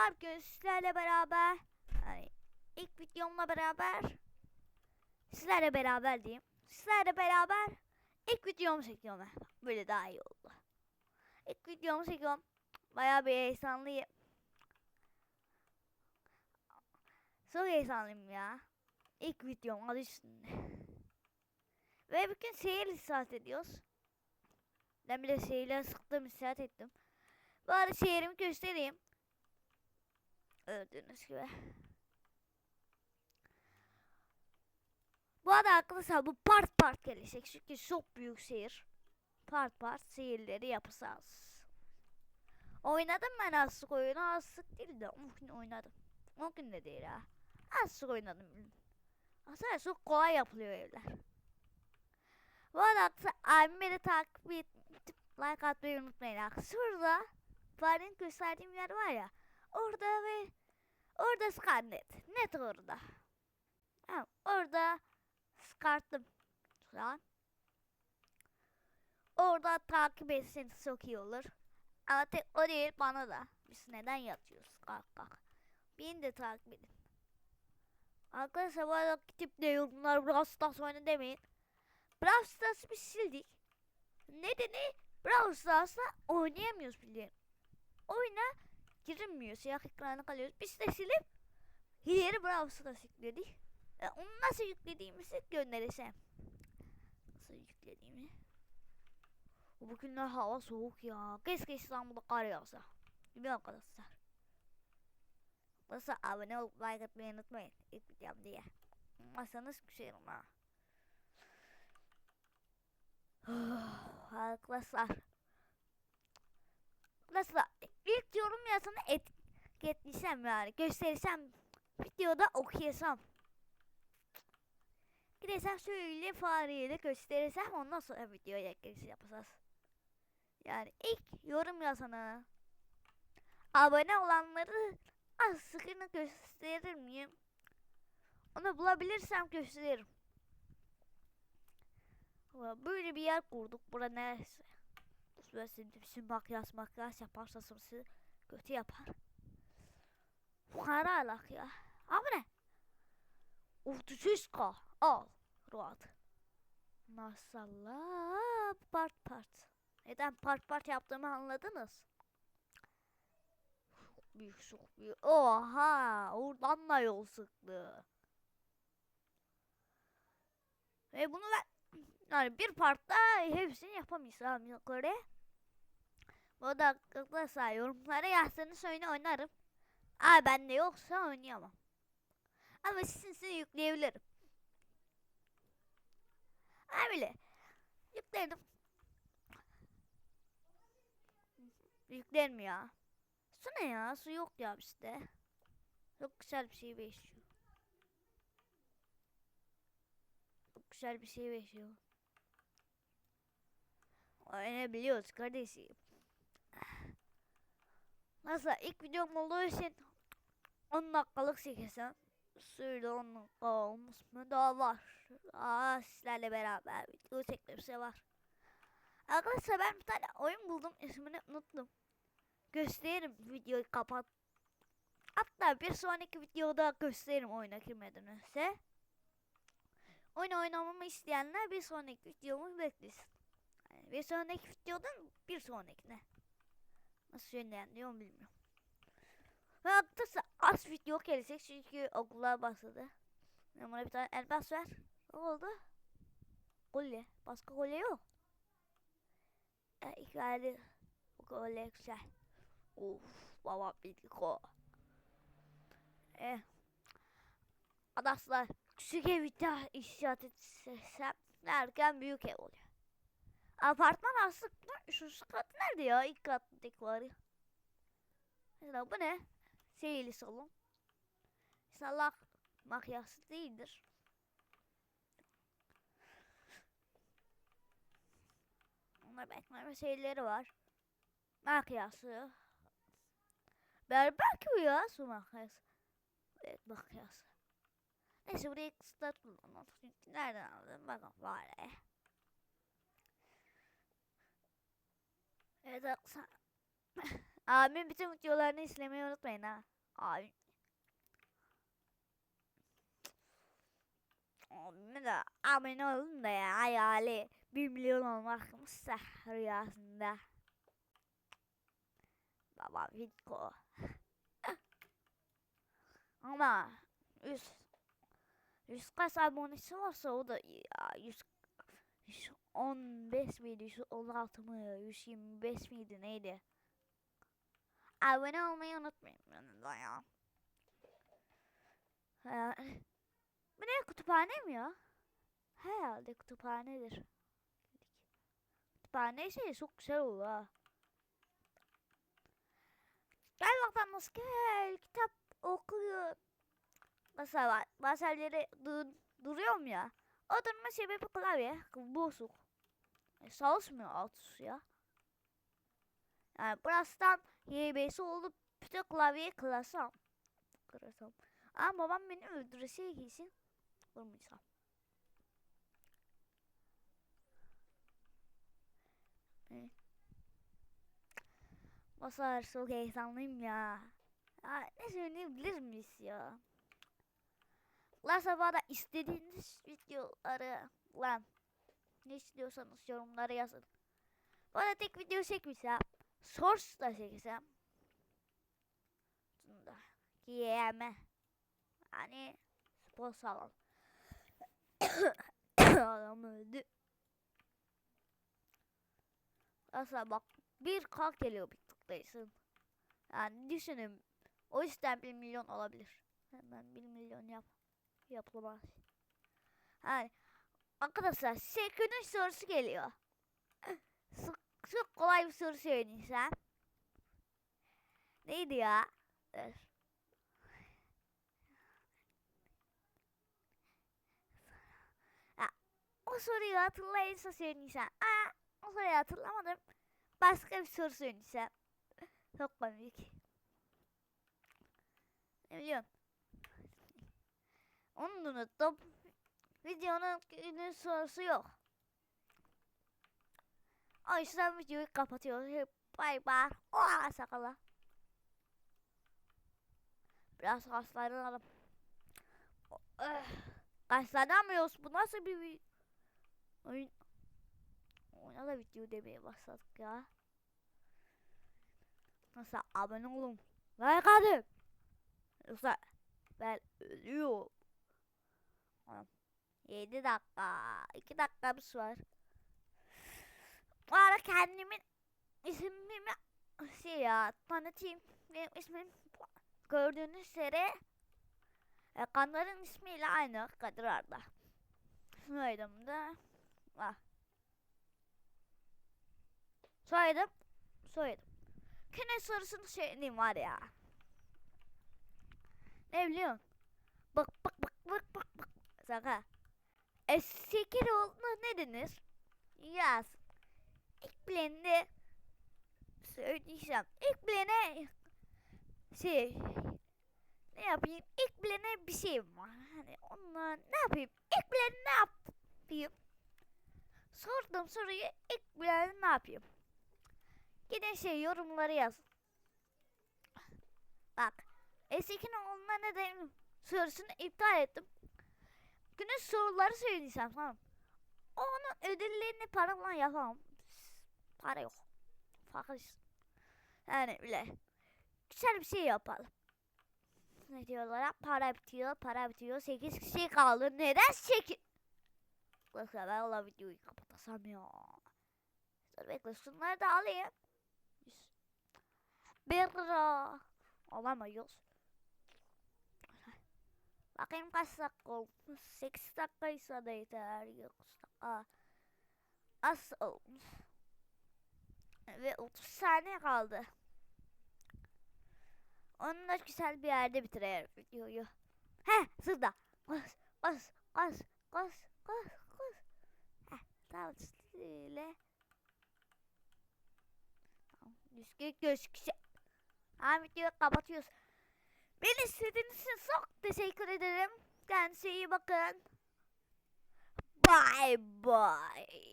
arkadaşlar bugün sizlerle beraber yani ilk videomla beraber sizlerle beraber diyeyim. Sizlerle beraber ilk videomu çekiyorum. Böyle daha iyi oldu. İlk videomu çekiyorum. Bayağı bir heyecanlıyım. Çok heyecanlıyım ya. İlk videom adı üstünde. Ve bugün seyir istirahat ediyoruz. Ben bile seyirle sıktım istirahat ettim. Bari şehrimi göstereyim. Gördüğünüz gibi. Bu arada arkadaşlar bu part part gelecek. Çünkü çok büyük şehir. Part part şehirleri yapacağız. Oynadım ben azıcık oyunu. Azıcık değil de 10 gün oynadım. 10 gün de değil ha. Azıcık oynadım. Aslında çok kolay yapılıyor evler. Bu arada arkadaşlar abim beni takip et, like atmayı unutmayın. Şurada farenin gösterdiğim yer var ya. Orada ve orada Scarlet. Net orada. Tamam, orada çıkarttım şu an. Orada takip etseniz çok iyi olur. Ama tek o değil bana da. Biz neden yatıyoruz? Kalk kalk. Beni de takip edin. Arkadaşlar bu arada gidip de yorumlar Brawl Stars oyunu demeyin. Brawl Stars'ı biz sildik. Nedeni Brawl Stars'la oynayamıyoruz biliyorum. Oyuna girilmiyor. Siyah ekrana kalıyoruz. Biz de silip Brawl Stars yükledik. E, onu nasıl yüklediğimizi göndereceğim. Nasıl yüklediğimi. Bugünler hava soğuk ya. Keşke İstanbul'da kar yağsa. Mi arkadaşlar? Arkadaşlar abone olup like atmayı unutmayın. İlk videom diye. Masanız küserim ha. Arkadaşlar. Arkadaşlar ilk yorum yazını etiketlesem yani gösterirsem videoda okuyasam. Gidesem şöyle fareyle gösterirsem ondan sonra videoya giriş yapacağız. Yani ilk yorum yazana abone olanları az sıkını gösterir miyim? Onu bulabilirsem gösteririm. Böyle bir yer kurduk. Bura neresi? Böyle şimdi makyaj makyaj yaparsa sımsı kötü yapar. Fukara alak ya. Abi ne? 33k. Al. Rahat. Maşallah. Part part. Neden part part yaptığımı anladınız? Çok büyük çok büyük. Oha. Oradan da yol sıktı. Ve bunu ben yani bir partta hepsini yapamayacağım yukarı. Bu da arkadaşlar yorumlara yazsanız oyunu oynarım. Aa bende yoksa oynayamam. Ama sizin size yükleyebilirim. Ha bile. Yükledim. Yüklenmiyor. Su ne ya? Su yok ya işte. Çok güzel bir şey beşiyor. Çok güzel bir şey beşiyor. Oynayabiliyoruz kardeşim. Nasıl ilk videom olduğu için 10 dakikalık çekesem suyla 10 dakika olmuş mu daha var. Aa sizlerle beraber video çekmesi var. Arkadaşlar ben bir tane oyun buldum ismini unuttum. Gösteririm videoyu kapat. Hatta bir sonraki videoda gösteririm oyuna girmeden önce. Oyun oynamamı isteyenler bir sonraki videomu beklesin. Yani bir sonraki videodan bir sonrakine. Nasıl yönlendiriyorum bilmiyorum. Ve arkadaşlar az video gelecek çünkü okullar başladı. Ben bana bir tane elbas ver. Ne oldu? Kolye. Başka kolye yok. E, iki ayrı bu kolye güzel. Of baba bildik o. E, arkadaşlar küçük ev inşaat etsem derken büyük ev oluyor. Apartman aslında üçüncü kat nerede ya? İlk kattaki var ya. Mesela bu ne? Seyirli salon. İnşallah makyajlı değildir. Onlar bekleme şeyleri var. Makyajlı. Berber ki bu ya su makyajı. Evet makyajlı. Neyse burayı. Çünkü nereden aldım? Bakın var ya. Evet arkadaşlar. Abimin bütün videolarını izlemeyi unutmayın ha. Abi. Abime de abone olun da ya hayali 1 milyon olmak mısın rüyasında. Baba Vitko. Ama 100 100 kaç abonesi varsa o da ya. 100 115 miydi? 116 mı? 125 miydi? Neydi? Abone olmayı unutmayın yanında ya. Bu ne kütüphane mi ya? Herhalde kütüphanedir. Kütüphane ise çok güzel olur ha. Gel bakalım gel kitap okuyor. Mesela bazenleri dur duruyorum ya. O durma sebebi klavye bozuk. E, çalışmıyor alt ya. Yani birazdan YB'si olup bütün klavyeyi kırasam. Kırasam. Ama babam beni öldürese kesin vurmayacağım. Evet. Basar çok heyecanlıyım ya. ya ne söyleyebilir miyiz ya? Sabah da istediğiniz videoları lan ne istiyorsanız yorumlara yazın. Bana tek video çekmişsem source da çeksem da giyeme yani spor salon adam öldü. Aslında bak bir kalk geliyor bir tıklaysın yani düşünün o yüzden bir milyon olabilir. Hemen bir milyon yap yapılamaz yani arkadaşlar size günün sorusu geliyor Sık çok kolay bir soru söyleyeceğim. Neydi ya? Dur. Ya, o soruyu hatırlayınca söyleyeceğim. Aa, o soruyu hatırlamadım. Başka bir soru söyleyeceğim. Çok komik. Ne biliyorsun? Onu da unuttum. Videonun günün sorusu yok. O yüzden videoyu kapatıyoruz. Bay bay. Oha sakala. Biraz kaslanalım. Eh, Kaslanamıyoruz. Bu nasıl bir oyun? Oyuna da video demeye başladık ya. Nasıl abone olun. Like atın. Yoksa ben ölüyorum. 7 dakika. 2 dakikamız var. Bu ara kendimin ismimi şey ya tanıtayım. Benim ismim gördüğünüz üzere e, kanların ismiyle aynı Kadir Arda. Soyadım da ah. Soyadım soyadım. Kene sorusunu söyleyeyim var ya. Ne biliyorsun? Bak bak bak bak bak bak. Saka. E, Sekiroğlu'na ne denir? Yaz. İlk bilende söyleyeceğim. İlk bilene şey ne yapayım? İlk bilene bir şey var. Hani onunla ne yapayım? İlk bilene ne yapayım? Sordum soruyu ilk bilene ne yapayım? Gidin şey yorumları yazın. Bak. Eski'nin onunla ne diyeyim? Sorusunu iptal ettim. Günün soruları söyleyeceğim tamam. Onun ödüllerini paramla yapamam. Para yok. Fakiriz. Yani bile. Güzel bir şey yapalım. Ne diyorlar? Para bitiyor, para bitiyor. 8 kişi kaldı. Neden 8? Bakın ben o videoyu kapatasam ya. Dur bekle şunları da alayım. Bir lira. Alamıyoruz. Bakayım kaç dakika olmuş. 8 dakikaysa da yeter. Yoksa az olmuş. Ve 30 saniye kaldı. Onunla güzel bir yerde bitirelim videoyu. He sırda. Kos kos kos kos kos kos. Heh tamam şöyle. Tamam düzgün gözükse. Ha videoyu kapatıyoruz. Beni istediğiniz için çok teşekkür ederim. Kendinize iyi bakın. Bye bye.